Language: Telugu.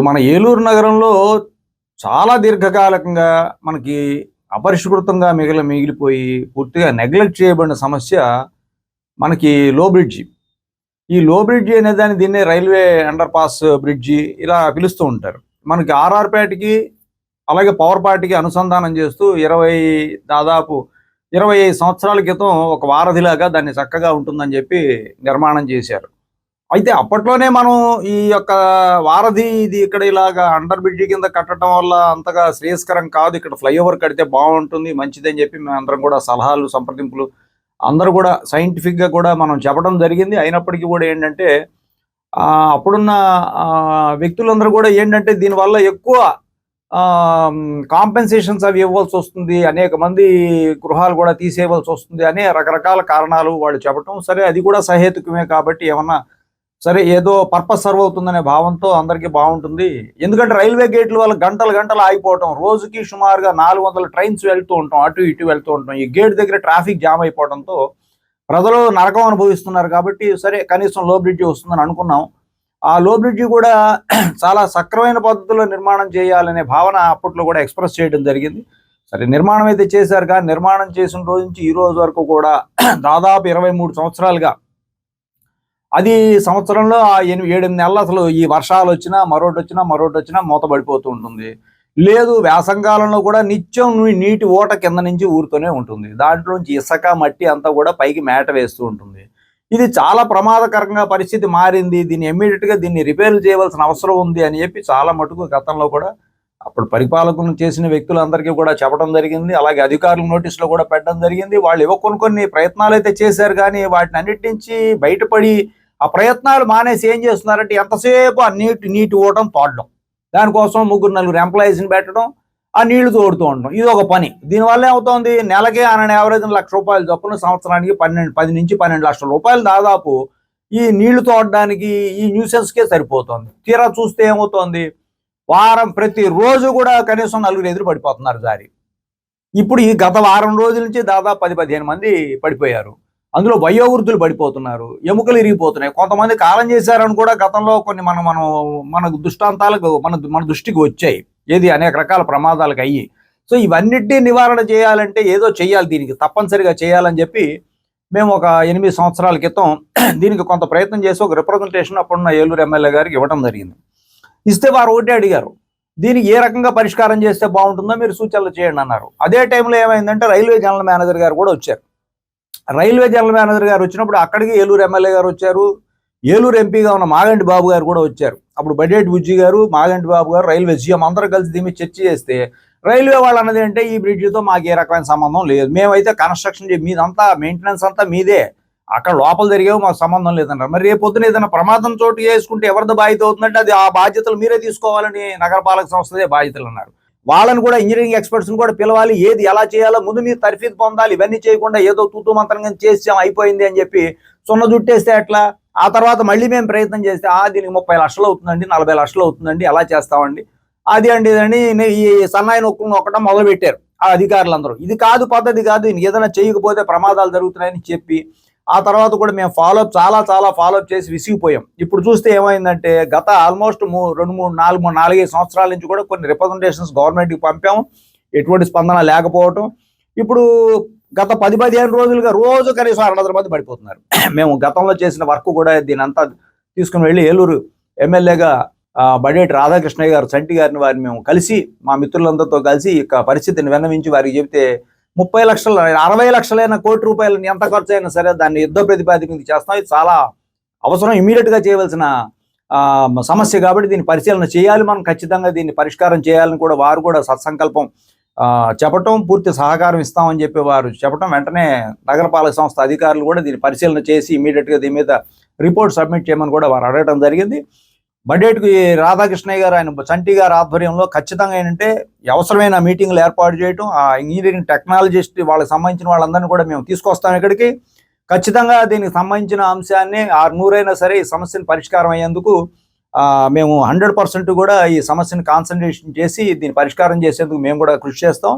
ఇప్పుడు మన ఏలూరు నగరంలో చాలా దీర్ఘకాలికంగా మనకి అపరిష్కృతంగా మిగిలి మిగిలిపోయి పూర్తిగా నెగ్లెక్ట్ చేయబడిన సమస్య మనకి లో బ్రిడ్జి ఈ లో బ్రిడ్జి అనే దాన్ని దీన్నే రైల్వే అండర్ పాస్ బ్రిడ్జి ఇలా పిలుస్తూ ఉంటారు. మనకి ఆర్ఆర్పేటకి అలాగే పవర్ పార్టీకి అనుసంధానం చేస్తూ ఇరవై దాదాపు ఇరవై ఐదు సంవత్సరాల క్రితం ఒక వారధిలాగా దాన్ని చక్కగా ఉంటుందని చెప్పి నిర్మాణం చేశారు. అయితే అప్పట్లోనే మనం ఈ యొక్క వారధి ఇది ఇక్కడ ఇలాగా అండర్ బ్రిడ్జి కింద కట్టడం వల్ల అంతగా శ్రేయస్కరం కాదు. ఇక్కడ ఫ్లైఓవర్ కడితే బాగుంటుంది మంచిదని చెప్పి మేము అందరం కూడా సలహాలు సంప్రదింపులు అందరూ కూడా సైంటిఫిక్గా కూడా మనం చెప్పడం జరిగింది. అయినప్పటికీ కూడా ఏంటంటే ఆ, అప్పుడున్న ఆ, వ్యక్తులందరూ కూడా ఏంటంటే దీనివల్ల ఎక్కువ కాంపెన్సేషన్స్ అవి ఇవ్వాల్సి వస్తుంది. అనేక మంది గృహాలు కూడా తీసేయవలసి వస్తుంది అనే రకరకాల కారణాలు వాళ్ళు చెప్పటం సరే. అది కూడా సహేతుకమే కాబట్టి ఏమన్నా సరే ఏదో పర్పస్ సర్వ్ అవుతుందనే భావంతో అందరికీ బాగుంటుంది. ఎందుకంటే రైల్వే గేట్ల వల్ల గంటలు గంటలు ఆగిపోవటం రోజుకి సుమారుగా నాలుగు వందల ట్రైన్స్ వెళ్తూ ఉంటాం అటు ఇటు వెళ్తూ ఉంటాం. ఈ గేట్ దగ్గర ట్రాఫిక్ జామ్ అయిపోవడంతో ప్రజలు నరకం అనుభవిస్తున్నారు కాబట్టి సరే కనీసం లో బ్రిడ్జి వస్తుందని అనుకున్నాం. ఆ లో బ్రిడ్జి కూడా చాలా సక్రమైన పద్ధతిలో నిర్మాణం చేయాలనే భావన అప్పట్లో కూడా ఎక్స్ప్రెస్ చేయడం జరిగింది. సరే నిర్మాణం అయితే చేశారు కానీ నిర్మాణం చేసిన రోజు నుంచి ఈ రోజు వరకు కూడా దాదాపు ఇరవై మూడు సంవత్సరాలుగా అది సంవత్సరంలో ఆ ఎనిమిది ఏడెనిమిది నెలలు అసలు ఈ వర్షాలు వచ్చినా మరోటి వచ్చినా మరోటి వచ్చినా మూతపడిపోతూ ఉంటుంది. లేదు వేసంకాలంలో కూడా నిత్యం నీటి ఓట కింద నుంచి ఊరుతూనే ఉంటుంది. దాంట్లోంచి ఇసుక మట్టి అంతా కూడా పైకి మేట వేస్తూ ఉంటుంది. ఇది చాలా ప్రమాదకరంగా పరిస్థితి మారింది. దీన్ని ఇమ్మీడియట్గా దీన్ని రిపేర్ చేయవలసిన అవసరం ఉంది అని చెప్పి చాలా మటుకు గతంలో కూడా అప్పుడు పరిపాలకులను చేసిన వ్యక్తులందరికీ కూడా చెప్పడం జరిగింది. అలాగే అధికారుల నోటీసులో కూడా పెట్టడం జరిగింది. వాళ్ళు ఇవ్వ కొన్ని కొన్ని ప్రయత్నాలు అయితే చేశారు కానీ వాటిని అన్నిటి నుంచి బయటపడి ఆ ప్రయత్నాలు మానేసి ఏం చేస్తున్నారంటే ఎంతసేపు ఆ నీటి నీటి ఓటం తోడడం దానికోసం ముగ్గురు నలుగురు ఎంప్లాయీస్ని పెట్టడం ఆ నీళ్ళు తోడుతూ ఉండడం. ఇది ఒక పని. దీనివల్ల ఏమవుతోంది? నెలకే అన్న యావరేజ్ లక్ష రూపాయలు చొప్పున సంవత్సరానికి పన్నెండు పది నుంచి పన్నెండు లక్షల రూపాయలు దాదాపు ఈ నీళ్ళు తోడడానికి ఈ న్యూసెన్స్కే సరిపోతుంది. తీరా చూస్తే ఏమవుతోంది? వారం ప్రతి రోజు కూడా కనీసం నలుగురు ఎదురు పడిపోతున్నారు దారి ఇప్పుడు ఈ గత వారం రోజుల నుంచి దాదాపు పది పదిహేను మంది పడిపోయారు. అందులో వయోవృద్ధులు పడిపోతున్నారు ఎముకలు ఇరిగిపోతున్నాయి. కొంతమంది కాలం చేశారని కూడా గతంలో కొన్ని మనం మనం మన దృష్టాంతాలకు మన మన దృష్టికి వచ్చాయి. ఏది అనేక రకాల ప్రమాదాలకు అయ్యి. సో ఇవన్నిటినీ నివారణ చేయాలంటే ఏదో చేయాలి దీనికి తప్పనిసరిగా చేయాలని చెప్పి మేము ఒక ఎనిమిది సంవత్సరాల క్రితం దీనికి కొంత ప్రయత్నం చేసి ఒక రిప్రజెంటేషన్ అప్పుడున్న ఏలూరు ఎమ్మెల్యే గారికి ఇవ్వడం జరిగింది. ఇస్తే వారు ఒకటే అడిగారు. దీనికి ఏ రకంగా పరిష్కారం చేస్తే బాగుంటుందో మీరు సూచనలు చేయండి అన్నారు. అదే టైంలో ఏమైందంటే రైల్వే జనరల్ మేనేజర్ గారు కూడా వచ్చారు. రైల్వే జనరల్ మేనేజర్ గారు వచ్చినప్పుడు అక్కడికి ఏలూరు ఎమ్మెల్యే గారు వచ్చారు. ఏలూరు ఎంపీగా ఉన్న మాగంటి బాబు గారు కూడా వచ్చారు. అప్పుడు బడ్జెట్ బుజ్జి గారు మాగంటి బాబు గారు రైల్వే సీఎం అందరూ కలిసి దీని చర్చ చేస్తే రైల్వే వాళ్ళు అన్నది అంటే ఈ బ్రిడ్జితో మాకు ఏ రకమైన సంబంధం లేదు. మేమైతే కన్స్ట్రక్షన్ మీదంతా మెయింటెనెన్స్ అంతా మీదే. అక్కడ లోపల జరిగేవి మాకు సంబంధం లేదన్నారు. మరి రేపు పొద్దున ఏదైనా ప్రమాదం చోటు చేసుకుంటే ఎవరిది బాధ్యత అవుతుందంటే అది ఆ బాధ్యతలు మీరే తీసుకోవాలని నగరపాలక సంస్థదే బాధ్యతలు అన్నారు. వాళ్ళని కూడా ఇంజనీరింగ్ ఎక్స్పర్ట్స్ని కూడా పిలవాలి ఏది ఎలా చేయాలో ముందు మీరు తర్ఫీదు పొందాలి ఇవన్నీ చేయకుండా ఏదో తూతూ మంత్రంగా చేసాం అయిపోయింది అని చెప్పి సున్న జుట్టేస్తే అట్లా ఆ తర్వాత మళ్ళీ మేము ప్రయత్నం చేస్తే ఆ దీనికి ముప్పై లక్షలు అవుతుందండి నలభై లక్షలు అవుతుందండి ఎలా చేస్తామండి? అది అండి ఇదండి ఈ సన్నాయి నొక్కును నొక్కడం మొదలు పెట్టారు ఆ అధికారులందరూ. ఇది కాదు పద్ధతి కాదు ఏదైనా చేయకపోతే ప్రమాదాలు జరుగుతున్నాయని చెప్పి ఆ తర్వాత కూడా మేము ఫాలోఅప్ చాలా చాలా ఫాలోఅప్ చేసి విసిగిపోయాం. ఇప్పుడు చూస్తే ఏమైందంటే గత ఆల్మోస్ట్ మూ రెండు మూడు నాలుగు మూడు నాలుగైదు సంవత్సరాల నుంచి కూడా కొన్ని రిప్రజెంటేషన్స్ గవర్నమెంట్కి పంపాము. ఎటువంటి స్పందన లేకపోవటం. ఇప్పుడు గత పది పదిహేను రోజులుగా రోజు కనీసం అరవై మంది పడిపోతున్నారు. మేము గతంలో చేసిన వర్క్ కూడా దీని అంతా తీసుకుని వెళ్ళి ఏలూరు ఎమ్మెల్యేగా బడేటి రాధాకృష్ణయ్య గారు చంటి గారిని వారిని మేము కలిసి మా మిత్రులందరితో కలిసి ఇక పరిస్థితిని విన్నవించి వారికి చెబితే ముప్పై లక్షల అరవై లక్షలైన కోటి రూపాయలు ఎంత ఖర్చు అయినా సరే దాన్ని యుద్ధ ప్రతిపాదిక చేస్తాం. ఇది చాలా అవసరం ఇమీడియట్గా చేయవలసిన ఆ, సమస్య కాబట్టి దీన్ని పరిశీలన చేయాలి మనం. ఖచ్చితంగా దీన్ని పరిష్కారం చేయాలని కూడా వారు కూడా సత్సంకల్పం ఆ, చెప్పటం పూర్తి సహకారం ఇస్తామని చెప్పి వారు చెప్పటం. వెంటనే నగరపాలక సంస్థ అధికారులు కూడా దీన్ని పరిశీలన చేసి ఇమీడియట్గా దీని మీద రిపోర్ట్ సబ్మిట్ చేయమని కూడా వారు అడగడం జరిగింది. బడ్జెట్కి రాధాకృష్ణయ్య గారు ఆయన చంటి గారి ఆధ్వర్యంలో ఖచ్చితంగా ఏంటంటే అవసరమైన మీటింగ్లు ఏర్పాటు చేయటం ఆ ఇంజనీరింగ్ టెక్నాలజిస్ట్ వాళ్ళకి సంబంధించిన వాళ్ళందరినీ కూడా మేము తీసుకొస్తాం ఇక్కడికి. ఖచ్చితంగా దీనికి సంబంధించిన అంశాన్ని ఆరు నూరైనా సరే ఈ సమస్యను పరిష్కారం అయ్యేందుకు మేము హండ్రెడ్ పర్సెంట్ కూడా ఈ సమస్యను కాన్సన్ట్రేషన్ చేసి దీన్ని పరిష్కారం చేసేందుకు మేము కూడా కృషి చేస్తాం.